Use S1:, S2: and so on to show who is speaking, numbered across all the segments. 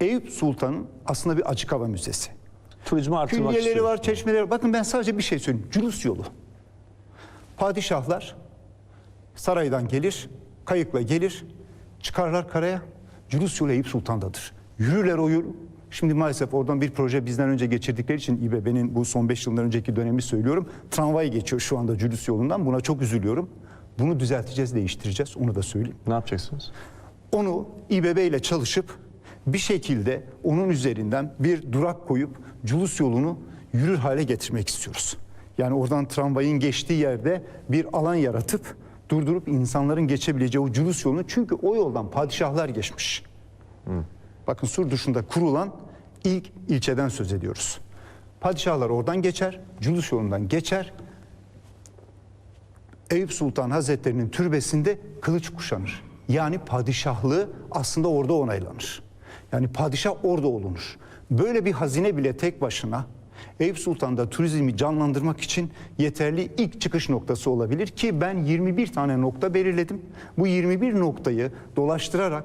S1: Eyüp Sultan'ın aslında bir açık hava müzesi.
S2: Turizmi artırmak
S1: Külliyeleri var, çeşmeleri var. Bakın ben sadece bir şey söyleyeyim. Cülus yolu. Padişahlar saraydan gelir, kayıkla gelir, çıkarlar karaya. Cülus yolu Eyüp Sultan'dadır. Yürürler o yolu. Şimdi maalesef oradan bir proje bizden önce geçirdikleri için İBB'nin bu son 5 yıldan önceki dönemi söylüyorum. Tramvay geçiyor şu anda Cülus yolundan. Buna çok üzülüyorum. Bunu düzelteceğiz, değiştireceğiz. Onu da söyleyeyim.
S2: Ne yapacaksınız?
S1: Onu İBB ile çalışıp bir şekilde onun üzerinden bir durak koyup Culus yolunu yürür hale getirmek istiyoruz. Yani oradan tramvayın geçtiği yerde bir alan yaratıp durdurup insanların geçebileceği o Culus yolunu çünkü o yoldan padişahlar geçmiş. Bakın Sur dışında kurulan ilk ilçeden söz ediyoruz. Padişahlar oradan geçer, Culus yolundan geçer, Eyüp Sultan Hazretleri'nin türbesinde kılıç kuşanır. Yani padişahlığı aslında orada onaylanır. Yani padişah orada olunur. Böyle bir hazine bile tek başına Eyüp Sultan'da turizmi canlandırmak için yeterli ilk çıkış noktası olabilir ki ben 21 tane nokta belirledim. Bu 21 noktayı dolaştırarak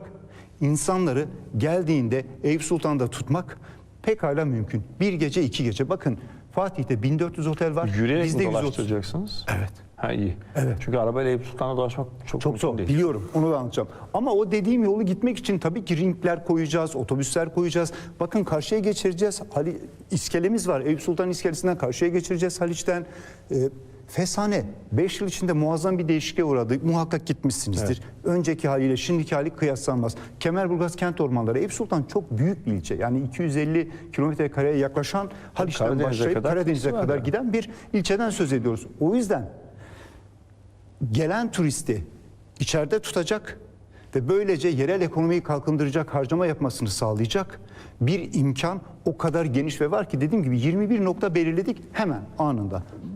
S1: insanları geldiğinde Eyüp Sultan'da tutmak pekala mümkün. Bir gece iki gece. Bakın Fatih'te 1400 otel var.
S2: Yürüyerek
S1: Bizde
S2: mi
S1: 130.
S2: dolaştıracaksınız?
S1: Evet.
S2: Ha iyi.
S1: Evet.
S2: Çünkü arabayla Eyüp Sultan'a dolaşmak çok,
S1: Çok zor
S2: değil.
S1: biliyorum onu da anlatacağım. Ama o dediğim yolu gitmek için tabii ki ringler koyacağız, otobüsler koyacağız. Bakın karşıya geçireceğiz. Ali iskelemiz var. Eyüp Sultan iskelesinden karşıya geçireceğiz Haliç'ten. Ee, Fesane 5 yıl içinde muazzam bir değişikliğe uğradı. Muhakkak gitmişsinizdir. Önceki haliyle şimdiki hali kıyaslanmaz. Kemerburgaz kent ormanları. Eyüp Sultan çok büyük bir ilçe. Yani 250 kilometre kareye yaklaşan Haliç'ten
S2: Karadeniz'e
S1: başlayıp
S2: kadar
S1: Karadeniz'e kadar giden bir ilçeden söz ediyoruz. O yüzden gelen turisti içeride tutacak ve böylece yerel ekonomiyi kalkındıracak harcama yapmasını sağlayacak bir imkan o kadar geniş ve var ki dediğim gibi 21 nokta belirledik hemen anında.